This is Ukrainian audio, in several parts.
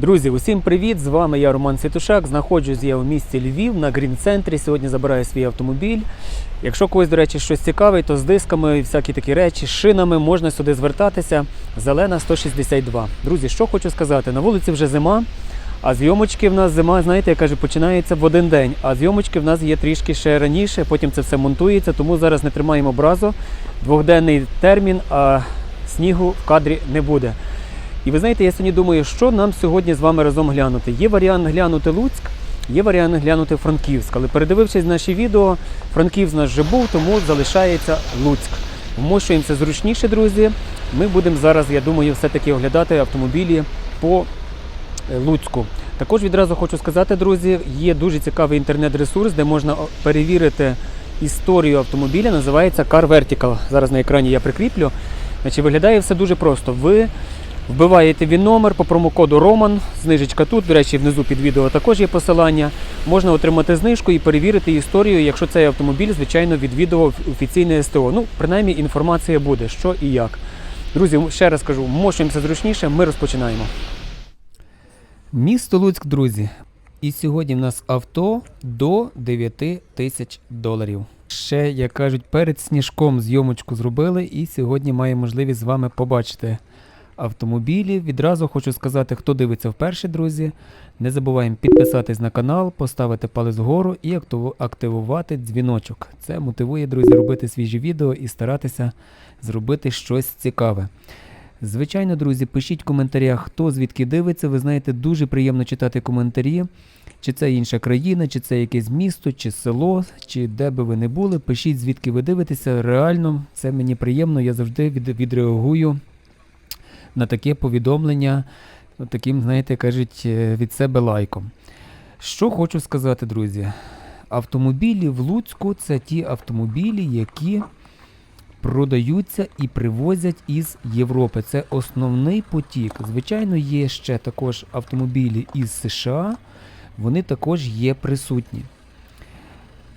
Друзі, усім привіт! З вами я Роман Святушак. Знаходжусь я у місті Львів на Грін-центрі. Сьогодні забираю свій автомобіль. Якщо когось, до речі, щось цікаве, то з дисками і всякі такі речі, з шинами можна сюди звертатися. Зелена 162. Друзі, що хочу сказати, на вулиці вже зима, а зйомочки в нас зима, знаєте, я кажу, починається в один день. А зйомочки в нас є трішки ще раніше, потім це все монтується, тому зараз не тримаємо образу. Двохденний термін, а снігу в кадрі не буде. І ви знаєте, я сьогодні думаю, що нам сьогодні з вами разом глянути. Є варіант глянути Луцьк, є варіант глянути Франківськ. Але передивившись наші відео, Франківськ у нас вже був, тому залишається Луцьк. Вмощуємося зручніше, друзі. Ми будемо зараз, я думаю, все-таки оглядати автомобілі по е, Луцьку. Також відразу хочу сказати, друзі, є дуже цікавий інтернет-ресурс, де можна перевірити історію автомобіля. Називається Car Vertical. Зараз на екрані я прикріплю. Значить, виглядає все дуже просто. Ви Вбиваєте він номер по промокоду Роман, знижечка тут. До речі, внизу під відео також є посилання. Можна отримати знижку і перевірити історію, якщо цей автомобіль, звичайно, відвідував офіційне СТО. Ну, принаймні, інформація буде, що і як. Друзі, ще раз кажу, мощуємося зручніше, ми розпочинаємо. Місто Луцьк, друзі. І сьогодні в нас авто до 9 тисяч доларів. Ще, як кажуть, перед сніжком зйомочку зробили, і сьогодні має можливість з вами побачити автомобілі. Відразу хочу сказати, хто дивиться вперше, друзі. Не забуваємо підписатись на канал, поставити палець вгору і активувати дзвіночок. Це мотивує, друзі, робити свіжі відео і старатися зробити щось цікаве. Звичайно, друзі, пишіть в коментарях, хто звідки дивиться. Ви знаєте, дуже приємно читати коментарі. Чи це інша країна, чи це якесь місто, чи село, чи де би ви не були. Пишіть, звідки ви дивитеся. Реально, це мені приємно. Я завжди від, відреагую на таке повідомлення, таким, знаєте, кажуть, е, від себе лайком. Що хочу сказати, друзі. Автомобілі в Луцьку це ті автомобілі, які продаються і привозять із Європи. Це основний потік. Звичайно, є ще також автомобілі із США, вони також є присутні.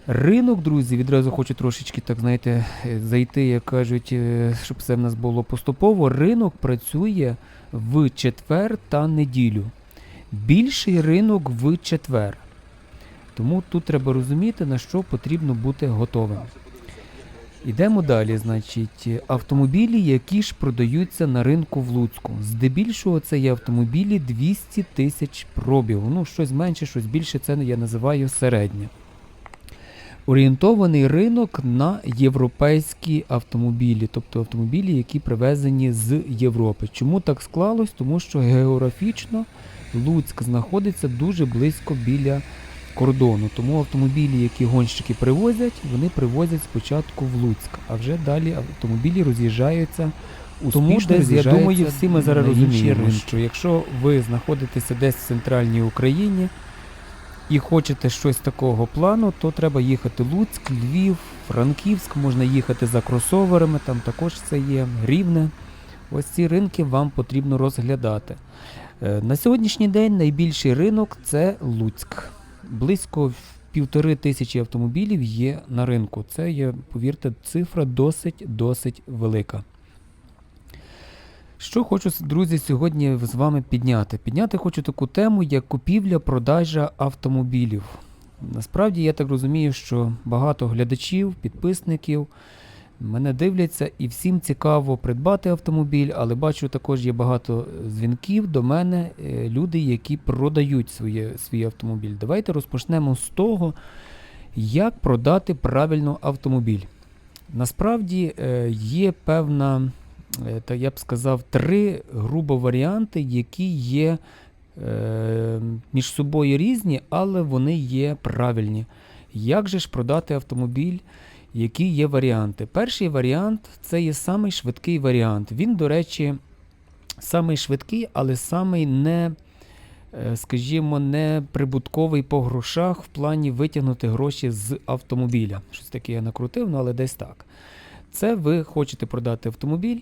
Ринок, друзі, відразу хочу трошечки, так знаєте, зайти, як кажуть, е, щоб все в нас було поступово. Ринок працює в четвер та неділю. Більший ринок в четвер. Тому тут треба розуміти, на що потрібно бути готовим. Ідемо далі. Значить, автомобілі, які ж продаються на ринку в Луцьку. Здебільшого це є автомобілі 200 тисяч пробігу. Ну, щось менше, щось більше, це я називаю середнє. Орієнтований ринок на європейські автомобілі, тобто автомобілі, які привезені з Європи. Чому так склалось? Тому що географічно Луцьк знаходиться дуже близько біля кордону. Тому автомобілі, які гонщики привозять, вони привозять спочатку в Луцьк, а вже далі автомобілі роз'їжджаються. Тому десь, я думаю, всі ми зараз розуміємо, що якщо ви знаходитеся десь в центральній Україні і хочете щось такого плану, то треба їхати Луцьк, Львів, Франківськ, можна їхати за кросоверами, там також це є, Рівне. Ось ці ринки вам потрібно розглядати. Е, На сьогоднішній день найбільший ринок це Луцьк. Близько півтори тисячі автомобілів є на ринку. Це є, повірте, цифра досить досить велика. Що хочу, друзі, сьогодні з вами підняти? Підняти хочу таку тему, як купівля-продажа автомобілів. Насправді, я так розумію, що багато глядачів, підписників мене дивляться і всім цікаво придбати автомобіль, але бачу також є багато дзвінків до мене, е, люди, які продають своє, свій автомобіль. Давайте розпочнемо з того, як продати правильно автомобіль. Насправді е, є певна, е, та я б сказав, три грубо варіанти, які є е, між собою різні, але вони є правильні. Як же ж продати автомобіль? Які є варіанти? Перший варіант це є самий швидкий варіант. Він, до речі, самий швидкий, але самий не, е, скажімо, не прибутковий по грошах в плані витягнути гроші з автомобіля. Щось таке я накрутив, ну але десь так. Це ви хочете продати автомобіль.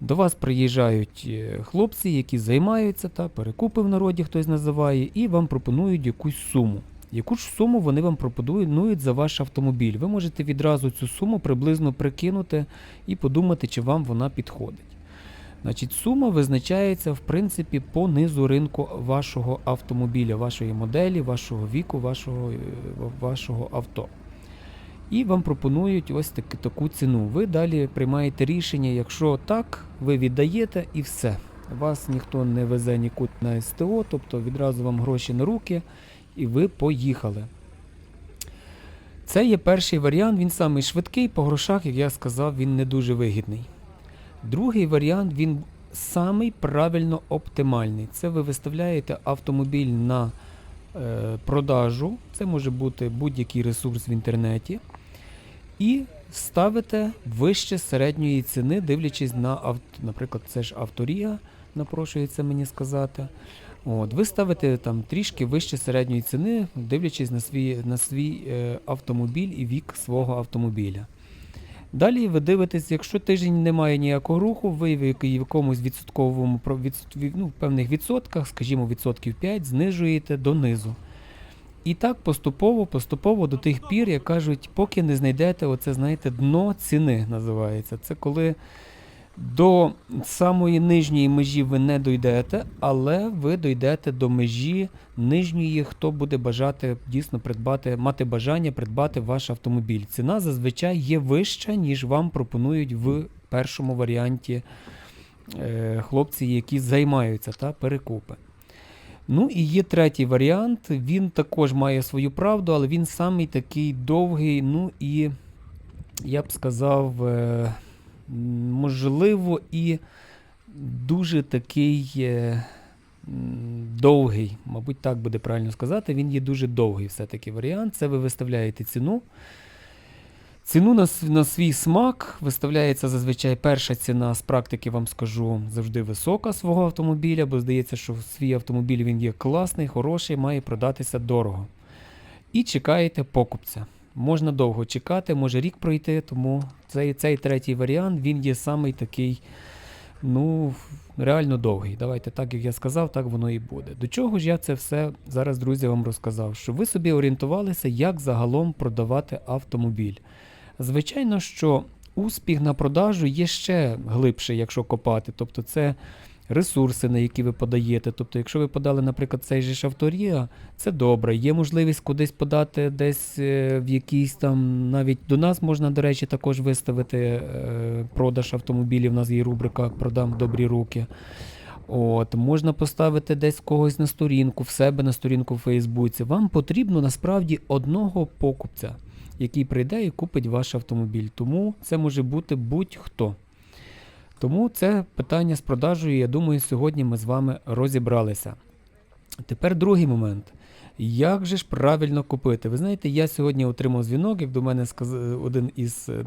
До вас приїжджають е, хлопці, які займаються, та, перекупи в народі хтось називає, і вам пропонують якусь суму. Яку ж суму вони вам пропонують за ваш автомобіль? Ви можете відразу цю суму приблизно прикинути і подумати, чи вам вона підходить. Значить, сума визначається в принципі по низу ринку вашого автомобіля, вашої моделі, вашого віку, вашого, е, вашого авто. І вам пропонують ось таки, таку ціну. Ви далі приймаєте рішення, якщо так, ви віддаєте і все. Вас ніхто не везе нікуди на СТО, тобто відразу вам гроші на руки, і ви поїхали. Це є перший варіант, він самий швидкий, по грошах, як я сказав, він не дуже вигідний. Другий варіант він самий правильно оптимальний. Це ви виставляєте автомобіль на продажу, це може бути будь-який ресурс в інтернеті, і ставите вище середньої ціни, дивлячись на авто, наприклад, це ж авторія, напрошується мені сказати. От, ви ставите там трішки вище середньої ціни, дивлячись на свій, на свій е, автомобіль і вік свого автомобіля. Далі ви дивитесь, якщо тиждень немає ніякого руху, ви в якомусь відсотковому ну, певних відсотках, скажімо, відсотків 5, знижуєте донизу. І так поступово, поступово до тих пір, як кажуть, поки не знайдете оце, знаєте, дно ціни називається. Це коли до самої нижньої межі ви не дойдете, але ви дойдете до межі нижньої, хто буде бажати дійсно придбати, мати бажання придбати ваш автомобіль. Ціна зазвичай є вища, ніж вам пропонують в першому варіанті е, хлопці, які займаються та перекупи. Ну і є третій варіант. Він також має свою правду, але він самий такий довгий, ну і я б сказав, е, можливо, і дуже такий е, довгий, мабуть, так буде правильно сказати. Він є дуже довгий все-таки варіант. Це ви виставляєте ціну. Ціну на, на свій смак виставляється зазвичай перша ціна з практики, вам скажу, завжди висока свого автомобіля, бо здається, що свій автомобіль він є класний, хороший, має продатися дорого. І чекаєте покупця. Можна довго чекати, може рік пройти, тому цей, цей третій варіант він є самий такий, ну, реально довгий. Давайте так, як я сказав, так воно і буде. До чого ж я це все зараз, друзі, вам розказав? Щоб ви собі орієнтувалися, як загалом продавати автомобіль. Звичайно, що успіх на продажу є ще глибше, якщо копати. Тобто це ресурси, на які ви подаєте. Тобто, якщо ви подали, наприклад, цей же авторія, це добре. Є можливість кудись подати десь е, в якийсь там, навіть до нас можна, до речі, також виставити е, продаж автомобілів. У нас є рубрика Продам в добрі руки. От, можна поставити десь когось на сторінку, в себе на сторінку в Фейсбуці. Вам потрібно насправді одного покупця, який прийде і купить ваш автомобіль. Тому це може бути будь-хто. Тому це питання з продажею, я думаю, сьогодні ми з вами розібралися. Тепер другий момент. Як же ж правильно купити? Ви знаєте, я сьогодні отримав дзвінок, як до мене сказ... один із е,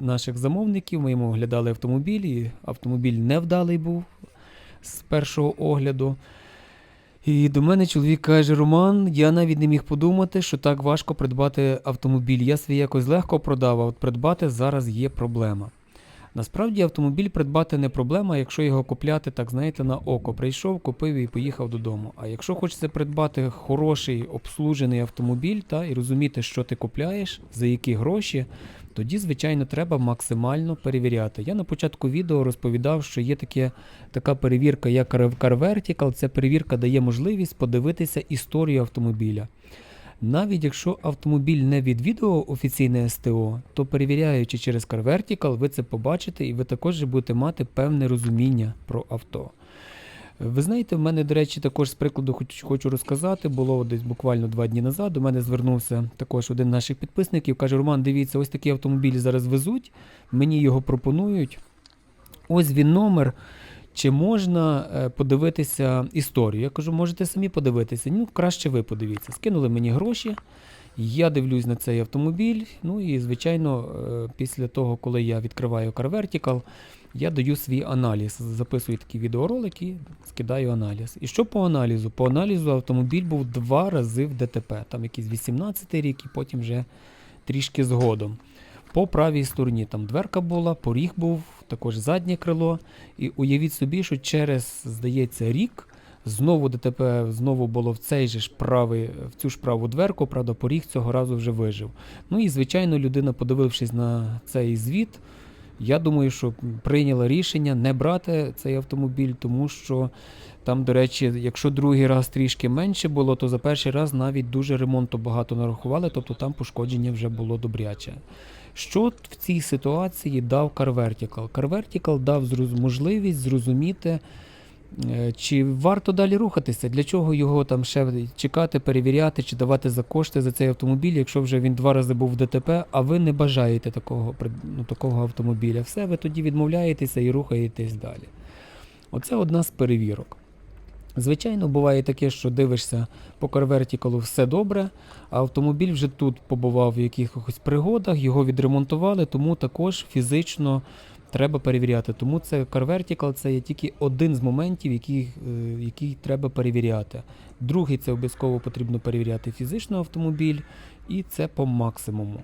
наших замовників. Ми йому оглядали автомобіль, і автомобіль невдалий був з першого огляду. І до мене чоловік каже: Роман, я навіть не міг подумати, що так важко придбати автомобіль. Я свій якось легко продав, а от придбати зараз є проблема. Насправді автомобіль придбати не проблема, якщо його купляти, так знаєте, на око. Прийшов, купив і поїхав додому. А якщо хочеться придбати хороший обслужений автомобіль та і розуміти, що ти купляєш, за які гроші, тоді, звичайно, треба максимально перевіряти. Я на початку відео розповідав, що є таке, така перевірка, як Car Vertical. Ця перевірка дає можливість подивитися історію автомобіля. Навіть якщо автомобіль не від відео офіційне СТО, то перевіряючи через Car Vertical, ви це побачите і ви також будете мати певне розуміння про авто. Ви знаєте, в мене, до речі, також з прикладу хочу, хочу розказати. Було десь буквально два дні назад. До мене звернувся також один з наших підписників. Каже: Роман, дивіться, ось такий автомобіль зараз везуть, мені його пропонують. Ось він номер. Чи можна е, подивитися історію? Я кажу, можете самі подивитися. Ну, краще ви подивіться. Скинули мені гроші. Я дивлюсь на цей автомобіль. Ну і, звичайно, е, після того, коли я відкриваю Car Vertical, я даю свій аналіз. Записую такий відеоролик і скидаю аналіз. І що по аналізу? По аналізу автомобіль був два рази в ДТП. Там якийсь 18 рік і потім вже трішки згодом. По правій стороні там дверка була, поріг був, також заднє крило. І уявіть собі, що через, здається, рік знову ДТП знову було в цей же ж правий, в цю ж праву дверку, правда, поріг цього разу вже вижив. Ну і звичайно, людина, подивившись на цей звіт, Я думаю, що прийняла рішення не брати цей автомобіль, тому що там, до речі, якщо другий раз трішки менше було, то за перший раз навіть дуже ремонту багато нарахували, тобто там пошкодження вже було добряче. Що в цій ситуації дав Car Vertical? Car Vertical дав можливість зрозуміти, е, чи варто далі рухатися, для чого його там ще чекати, перевіряти, чи давати за кошти за цей автомобіль, якщо вже він два рази був в ДТП, а ви не бажаєте такого, ну, такого автомобіля. Все, ви тоді відмовляєтеся і рухаєтесь далі. Оце одна з перевірок. Звичайно, буває таке, що дивишся по карвертікалу все добре, автомобіль вже тут побував в якихось пригодах, його відремонтували, тому також фізично треба перевіряти. Тому це CarVertical це є тільки один з моментів, який, е, який треба перевіряти. Другий це обов'язково потрібно перевіряти фізично автомобіль, і це по максимуму.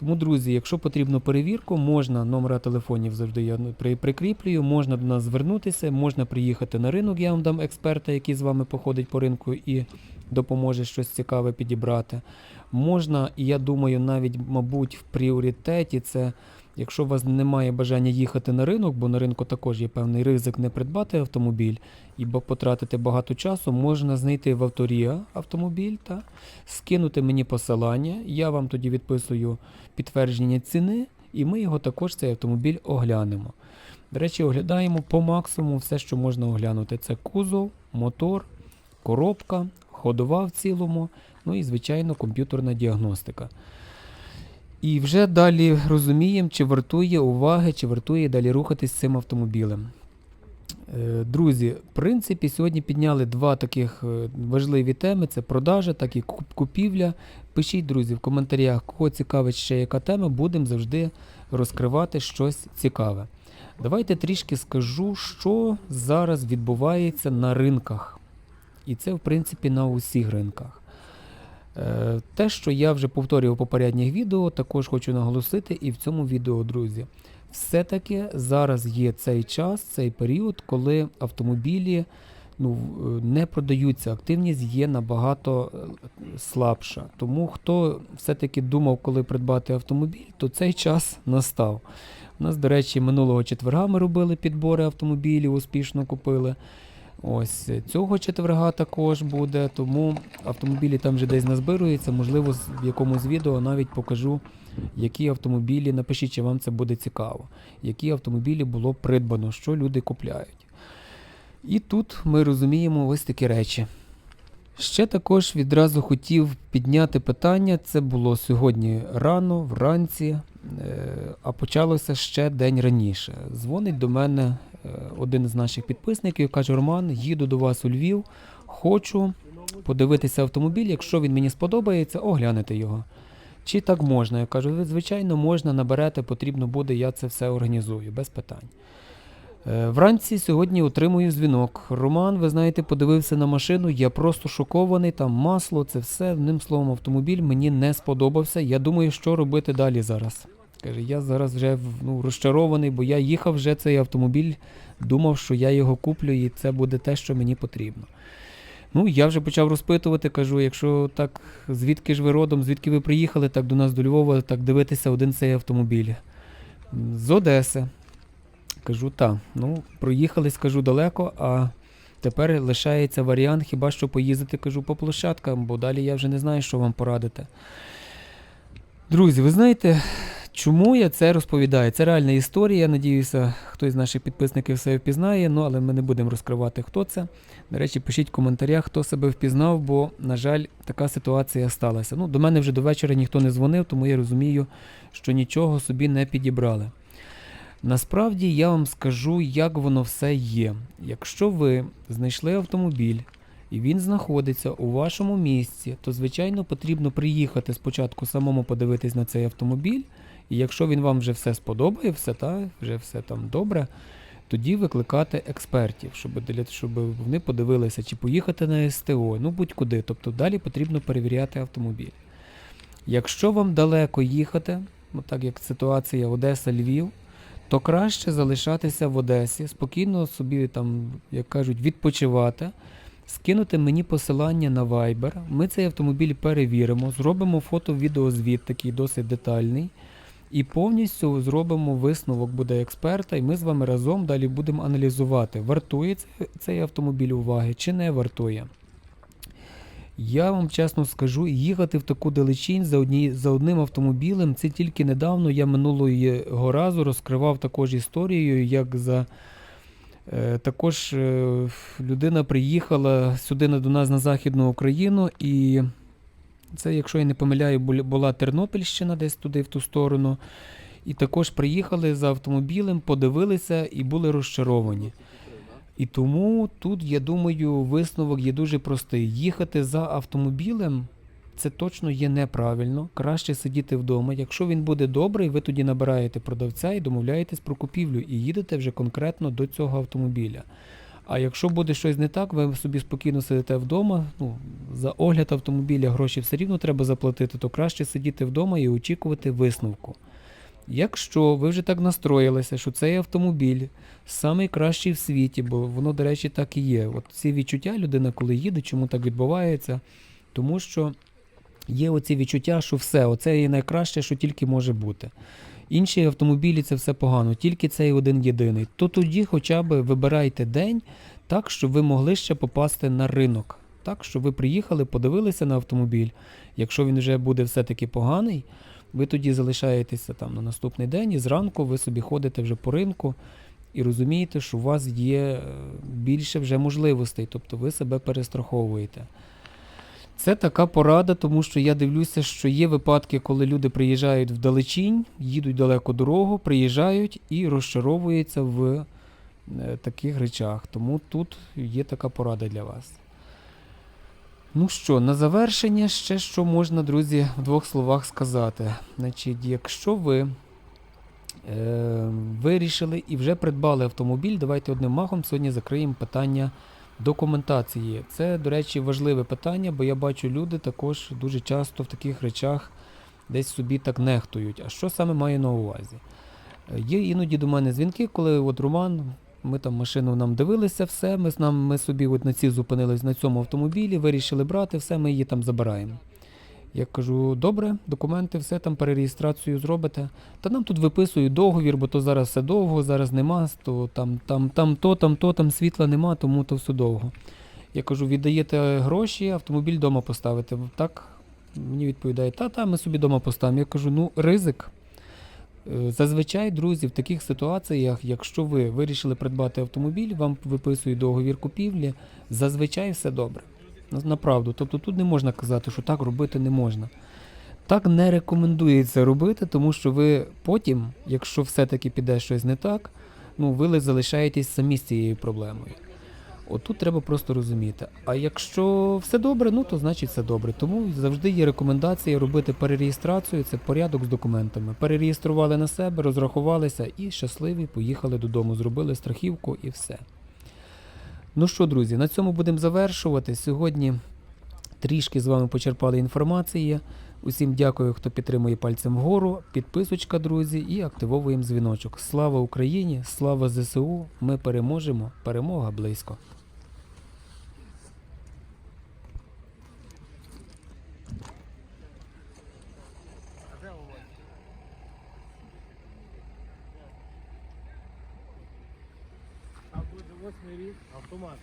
Тому, друзі, якщо потрібно перевірку, можна номера телефонів завжди я при- прикріплюю, можна до нас звернутися, можна приїхати на ринок, я вам дам експерта, який з вами походить по ринку і допоможе щось цікаве підібрати. Можна, і я думаю, навіть, мабуть, в пріоритеті це, якщо у вас немає бажання їхати на ринок, бо на ринку також є певний ризик не придбати автомобіль і потратити багато часу, можна знайти в авторія автомобіль та скинути мені посилання. Я вам тоді відписую підтвердження ціни, і ми його також цей автомобіль оглянемо. До речі, оглядаємо по максимуму все, що можна оглянути. Це кузов, мотор, коробка, ходова в цілому, ну і, звичайно, комп'ютерна діагностика. І вже далі розуміємо, чи вартує уваги, чи вартує далі рухатись цим автомобілем. Е, Друзі, в принципі, сьогодні підняли два таких е, важливі теми: це продажа, так і купівля. Пишіть, друзі, в коментарях, кого цікавить ще яка тема, будемо завжди розкривати щось цікаве. Давайте трішки скажу, що зараз відбувається на ринках. І це, в принципі, на усіх ринках. Е, Те, що я вже повторював в попередніх відео, також хочу наголосити і в цьому відео, друзі. Все-таки зараз є цей час, цей період, коли автомобілі ну, не продаються. Активність є набагато е, слабша. Тому хто все-таки думав, коли придбати автомобіль, то цей час настав. У нас, до речі, минулого четверга ми робили підбори автомобілів, успішно купили. Ось е, цього четверга також буде, тому автомобілі там вже десь назбируються. Можливо, в якомусь відео навіть покажу, які автомобілі. Напишіть, чи вам це буде цікаво, які автомобілі було придбано, що люди купляють. І тут ми розуміємо ось такі речі. Ще також відразу хотів підняти питання. Це було сьогодні рано, вранці, е, а почалося ще день раніше. Дзвонить до мене е, один з наших підписників, каже: Роман, їду до вас у Львів, хочу подивитися автомобіль. Якщо він мені сподобається, оглянете його. Чи так можна? Я кажу, «Ви, звичайно, можна, наберете, потрібно буде, я це все організую, без питань. Е, Вранці сьогодні отримую дзвінок. Роман, ви знаєте, подивився на машину, я просто шокований, там масло, це все. Одним словом, автомобіль мені не сподобався. Я думаю, що робити далі зараз. Каже, я зараз вже ну, розчарований, бо я їхав вже цей автомобіль, думав, що я його куплю і це буде те, що мені потрібно. Ну, я вже почав розпитувати, кажу, якщо так, звідки ж ви родом, звідки ви приїхали так до нас до Львова, так дивитися один цей автомобіль. З Одеси. Кажу, так, ну, проїхали, скажу, далеко, а тепер лишається варіант хіба що поїздити, кажу, по площадкам, бо далі я вже не знаю, що вам порадити. Друзі, ви знаєте, чому я це розповідаю? Це реальна історія. Я надіюся, хтось з наших підписників все впізнає, ну але ми не будемо розкривати, хто це. До речі, пишіть в коментарях, хто себе впізнав, бо, на жаль, така ситуація сталася. Ну, до мене вже до вечора ніхто не дзвонив, тому я розумію, що нічого собі не підібрали. Насправді я вам скажу, як воно все є. Якщо ви знайшли автомобіль і він знаходиться у вашому місці, то звичайно потрібно приїхати спочатку самому подивитись на цей автомобіль. І якщо він вам вже все сподобає, все та вже все там добре, тоді викликати експертів, щоб, щоб вони подивилися, чи поїхати на СТО, ну будь-куди. Тобто далі потрібно перевіряти автомобіль. Якщо вам далеко їхати, ну так як ситуація Одеса-Львів, то краще залишатися в Одесі, спокійно собі там, як кажуть, відпочивати, скинути мені посилання на Viber. Ми цей автомобіль перевіримо, зробимо фото-відеозвіт такий досить детальний. і повністю зробимо висновок буде експерта, і ми з вами разом далі будемо аналізувати, вартує цей автомобіль уваги чи не вартує. Я вам чесно скажу, їхати в таку далечінь за, одні, за одним автомобілем, це тільки недавно я минулого разу розкривав також історію, як за е, також е, людина приїхала сюди до нас на Західну Україну, і це, якщо я не помиляю, була Тернопільщина десь туди, в ту сторону. І також приїхали за автомобілем, подивилися і були розчаровані. І тому тут, я думаю, висновок є дуже простий. Їхати за автомобілем це точно є неправильно. Краще сидіти вдома. Якщо він буде добрий, ви тоді набираєте продавця і домовляєтесь про купівлю, і їдете вже конкретно до цього автомобіля. А якщо буде щось не так, ви собі спокійно сидите вдома. Ну, за огляд автомобіля гроші все рівно треба заплатити, то краще сидіти вдома і очікувати висновку. Якщо ви вже так настроїлися, що цей автомобіль самий кращий в світі, бо воно, до речі, так і є. От ці відчуття людина, коли їде, чому так відбувається? Тому що є оці відчуття, що все, оце є найкраще, що тільки може бути. Інші автомобілі це все погано, тільки цей один єдиний. То тоді хоча б вибирайте день так, щоб ви могли ще попасти на ринок. Так, щоб ви приїхали, подивилися на автомобіль. Якщо він вже буде все-таки поганий, ви тоді залишаєтеся там на наступний день і зранку ви собі ходите вже по ринку і розумієте, що у вас є е, більше вже можливостей, тобто ви себе перестраховуєте. Це така порада, тому що я дивлюся, що є випадки, коли люди приїжджають вдалечінь, їдуть далеко дорогу, приїжджають і розчаровуються в е, таких речах. Тому тут є така порада для вас. Ну що, на завершення ще що можна, друзі, в двох словах сказати. Значить, якщо ви е, вирішили і вже придбали автомобіль, давайте одним махом сьогодні закриємо питання документації. Це, до речі, важливе питання, бо я бачу, люди також дуже часто в таких речах десь собі так нехтують. А що саме маю на увазі? Є іноді до мене дзвінки, коли от Роман, ми там машину нам дивилися, все, ми, нам, ми собі от на ці зупинились на цьому автомобілі, вирішили брати, все, ми її там забираємо. Я кажу, добре, документи, все там перереєстрацію зробите. Та нам тут виписують договір, бо то зараз все довго, зараз нема, то там, там, там то, там то, там світла нема, тому то все довго. Я кажу, віддаєте гроші, автомобіль вдома поставите. Так, мені відповідає, та, та, ми собі вдома поставимо. Я кажу, ну, ризик. Е, Зазвичай, друзі, в таких ситуаціях, якщо ви вирішили придбати автомобіль, вам виписують договір купівлі, зазвичай все добре. Направду. Тобто тут не можна казати, що так робити не можна. Так не рекомендується робити, тому що ви потім, якщо все-таки піде щось не так, ну ви залишаєтесь самі з цією проблемою. Отут треба просто розуміти. А якщо все добре, ну то значить все добре. Тому завжди є рекомендація робити перереєстрацію, це порядок з документами. Перереєстрували на себе, розрахувалися і щасливі поїхали додому, зробили страхівку і все. Ну що, друзі, на цьому будемо завершувати. Сьогодні трішки з вами почерпали інформації. Усім дякую, хто підтримує пальцем вгору. Підписочка, друзі, і активовуємо дзвіночок. Слава Україні! Слава ЗСУ! Ми переможемо! Перемога близько! Там буде восьмий рік автомат.